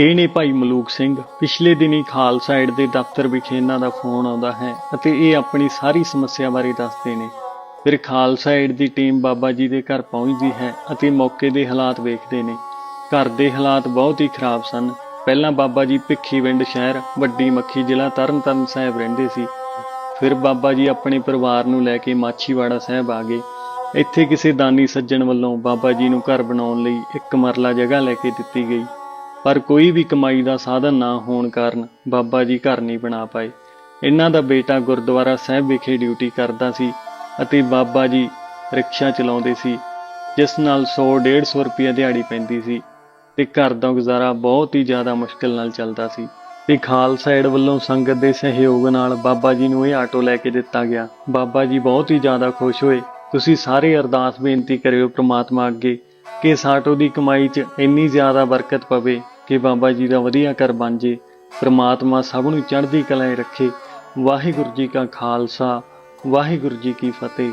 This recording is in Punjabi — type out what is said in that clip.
ਇਹ ਨੇ ਭਾਈ ਮਲੂਕ ਸਿੰਘ, ਪਿਛਲੇ ਦਿਨੀ ਖਾਲਸਾ ਏਡ ਦੇ ਦਫ਼ਤਰ ਵਿਖੇ ਇਹਨਾਂ ਦਾ ਫੋਨ ਆਉਂਦਾ ਹੈ ਅਤੇ ਇਹ ਆਪਣੀ ਸਾਰੀ ਸਮੱਸਿਆ ਬਾਰੇ ਦੱਸਦੇ ਨੇ। ਫਿਰ ਖਾਲਸਾ ਏਡ ਦੀ ਟੀਮ ਬਾਬਾ ਜੀ ਦੇ ਘਰ ਪਹੁੰਚਦੀ ਹੈ ਅਤੇ ਮੌਕੇ ਦੇ ਹਾਲਾਤ ਵੇਖਦੇ ਨੇ। ਘਰ ਦੇ ਹਾਲਾਤ ਬਹੁਤ ਹੀ ਖਰਾਬ ਸਨ। ਪਹਿਲਾਂ ਬਾਬਾ ਜੀ ਭਿੱਖੀਵਿੰਡ ਸ਼ਹਿਰ, ਵੱਡੀ ਮੱਖੀ ਜ਼ਿਲ੍ਹਾ ਤਰਨਤਾਰਨ ਸਾਹਿਬ ਰਹਿੰਦੇ ਸੀ। ਫਿਰ ਬਾਬਾ ਜੀ ਆਪਣੇ ਪਰਿਵਾਰ ਨੂੰ ਲੈ ਕੇ ਮਾਛੀਵਾੜਾ ਸਾਹਿਬ ਆ ਗਏ। ਇੱਥੇ ਕਿਸੇ ਦਾਨੀ ਸੱਜਣ ਵੱਲੋਂ ਬਾਬਾ ਜੀ ਨੂੰ ਘਰ ਬਣਾਉਣ ਲਈ ਇੱਕ ਮਰਲਾ ਜਗ੍ਹਾ ਲੈ ਕੇ ਦਿੱਤੀ ਗਈ। ਪਰ ਕੋਈ ਵੀ ਕਮਾਈ ਦਾ ਸਾਧਨ ਨਾ ਹੋਣ ਕਾਰਨ ਬਾਬਾ ਜੀ ਘਰ ਨਹੀਂ ਬਣਾ ਪਾਏ। ਇਹਨਾਂ ਦਾ ਬੇਟਾ ਗੁਰਦੁਆਰਾ ਸਾਹਿਬ ਵਿਖੇ ਡਿਊਟੀ ਕਰਦਾ ਸੀ ਅਤੇ ਬਾਬਾ ਜੀ ਰਿਕਸ਼ਾ ਚਲਾਉਂਦੇ ਸੀ, ਜਿਸ ਨਾਲ 100-150 ਰੁਪਏ ਦਿਹਾੜੀ ਪੈਂਦੀ ਸੀ ਤੇ ਘਰ ਦਾ ਗੁਜ਼ਾਰਾ ਬਹੁਤ ਹੀ ਜ਼ਿਆਦਾ ਮੁਸ਼ਕਲ ਨਾਲ ਚੱਲਦਾ ਸੀ। ਤੇ ਖਾਲਸਾ ਏਡ ਵੱਲੋਂ ਸੰਗਤ ਦੇ ਸਹਿਯੋਗ ਨਾਲ ਬਾਬਾ ਜੀ ਨੂੰ ਇਹ ਆਟੋ ਲੈ ਕੇ ਦਿੱਤਾ ਗਿਆ। ਬਾਬਾ ਜੀ ਬਹੁਤ ਹੀ ਜ਼ਿਆਦਾ ਖੁਸ਼ ਹੋਏ। ਤੁਸੀਂ ਸਾਰੇ ਅਰਦਾਸ ਬੇਨਤੀ ਕਰਿਓ ਪ੍ਰਮਾਤਮਾ ਅੱਗੇ ਕਿ ਇਸ ਆਟੋ ਦੀ ਕਮਾਈ 'ਚ ਇੰਨੀ ਜ਼ਿਆਦਾ ਬਰਕਤ ਪਵੇ। ਕਿ ਬਾਬਾ ਜੀ ਦਾ ਵਧੀਆ ਘਰ ਬਣ ਜੇ, ਪ੍ਰਮਾਤਮਾ ਸਭ ਨੂੰ ਚੜ੍ਹਦੀ ਕਲਾ ਰੱਖੇ। ਵਾਹਿਗੁਰੂ ਜੀ ਕਾ ਖਾਲਸਾ, ਵਾਹਿਗੁਰੂ ਜੀ ਕੀ ਫਤਿਹ।